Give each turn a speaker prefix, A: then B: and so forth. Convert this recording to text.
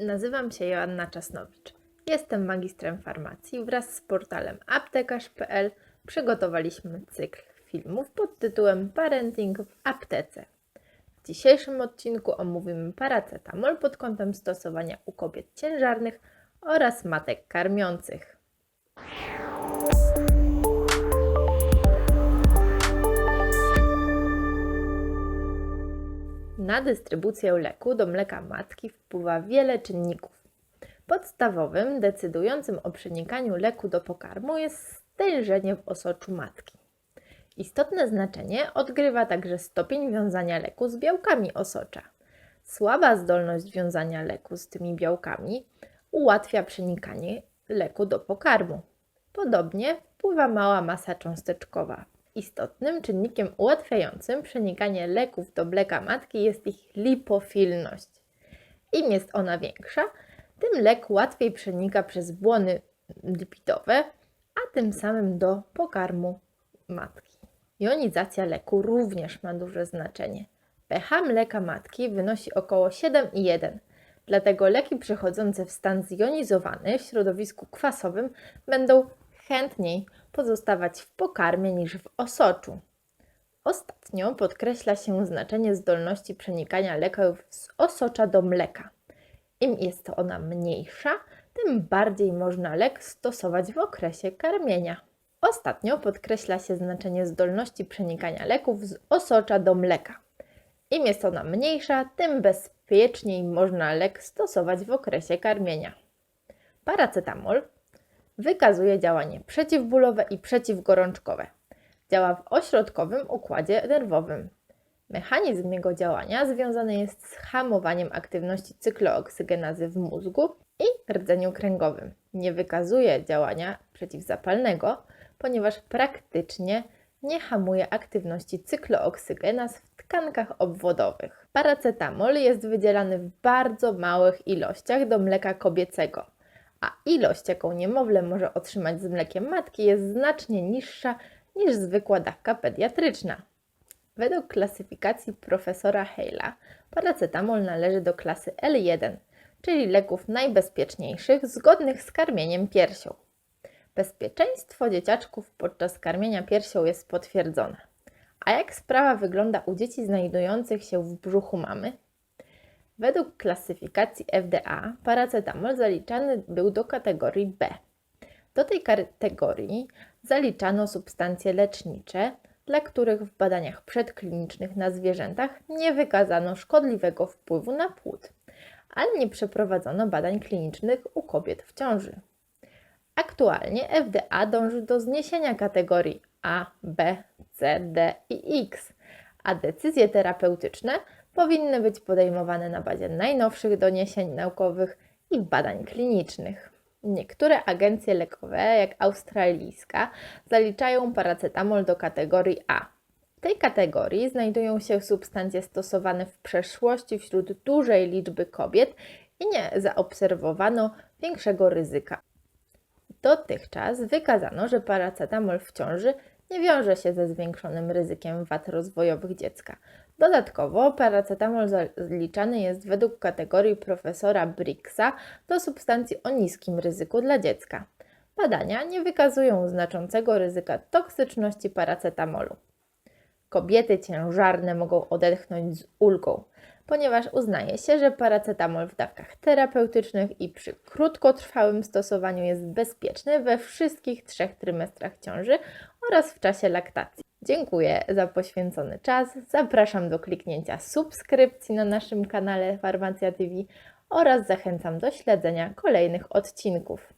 A: Nazywam się Joanna Czasnowicz. Jestem magistrem farmacji. Wraz z portalem aptekarz.pl przygotowaliśmy cykl filmów pod tytułem Parenting w aptece. W dzisiejszym odcinku omówimy paracetamol pod kątem stosowania u kobiet ciężarnych oraz matek karmiących. Na dystrybucję leku do mleka matki wpływa wiele czynników. Podstawowym, decydującym o przenikaniu leku do pokarmu jest stężenie w osoczu matki. Istotne znaczenie odgrywa także stopień wiązania leku z białkami osocza. Słaba zdolność wiązania leku z tymi białkami ułatwia przenikanie leku do pokarmu. Podobnie wpływa mała masa cząsteczkowa. Istotnym czynnikiem ułatwiającym przenikanie leków do mleka matki jest ich lipofilność. Im jest ona większa, tym lek łatwiej przenika przez błony lipidowe, a tym samym do pokarmu matki. Jonizacja leku również ma duże znaczenie. pH mleka matki wynosi około 7,1, dlatego leki przechodzące w stan zjonizowany w środowisku kwasowym będą chętniej pozostawać w pokarmie niż w osoczu. Ostatnio podkreśla się znaczenie zdolności przenikania leków z osocza do mleka. Im jest to ona mniejsza, tym bardziej można lek stosować w okresie karmienia. Ostatnio podkreśla się znaczenie zdolności przenikania leków z osocza do mleka. Im jest ona mniejsza, tym bezpieczniej można lek stosować w okresie karmienia. Paracetamol wykazuje działanie przeciwbólowe i przeciwgorączkowe. Działa w ośrodkowym układzie nerwowym. Mechanizm jego działania związany jest z hamowaniem aktywności cykloooksygenazy w mózgu i rdzeniu kręgowym. Nie wykazuje działania przeciwzapalnego, ponieważ praktycznie nie hamuje aktywności cykloooksygenaz w tkankach obwodowych. Paracetamol jest wydzielany w bardzo małych ilościach do mleka kobiecego, a ilość, jaką niemowlę może otrzymać z mlekiem matki, jest znacznie niższa niż zwykła dawka pediatryczna. Według klasyfikacji profesora Hale'a, paracetamol należy do klasy L1, czyli leków najbezpieczniejszych, zgodnych z karmieniem piersią. Bezpieczeństwo dzieciaczków podczas karmienia piersią jest potwierdzone. A jak sprawa wygląda u dzieci znajdujących się w brzuchu mamy? Według klasyfikacji FDA paracetamol zaliczany był do kategorii B. Do tej kategorii zaliczano substancje lecznicze, dla których w badaniach przedklinicznych na zwierzętach nie wykazano szkodliwego wpływu na płód, ale nie przeprowadzono badań klinicznych u kobiet w ciąży. Aktualnie FDA dąży do zniesienia kategorii A, B, C, D i X, a decyzje terapeutyczne powinny być podejmowane na bazie najnowszych doniesień naukowych i badań klinicznych. Niektóre agencje lekowe, jak australijska, zaliczają paracetamol do kategorii A. W tej kategorii znajdują się substancje stosowane w przeszłości wśród dużej liczby kobiet i nie zaobserwowano większego ryzyka. Dotychczas wykazano, że paracetamol w ciąży nie wiąże się ze zwiększonym ryzykiem wad rozwojowych dziecka. Dodatkowo paracetamol zaliczany jest według kategorii profesora Brixa do substancji o niskim ryzyku dla dziecka. Badania nie wykazują znaczącego ryzyka toksyczności paracetamolu. Kobiety ciężarne mogą odetchnąć z ulgą, ponieważ uznaje się, że paracetamol w dawkach terapeutycznych i przy krótkotrwałym stosowaniu jest bezpieczny we wszystkich trzech trymestrach ciąży oraz w czasie laktacji. Dziękuję za poświęcony czas. Zapraszam do kliknięcia subskrypcji na naszym kanale Farmacja TV oraz zachęcam do śledzenia kolejnych odcinków.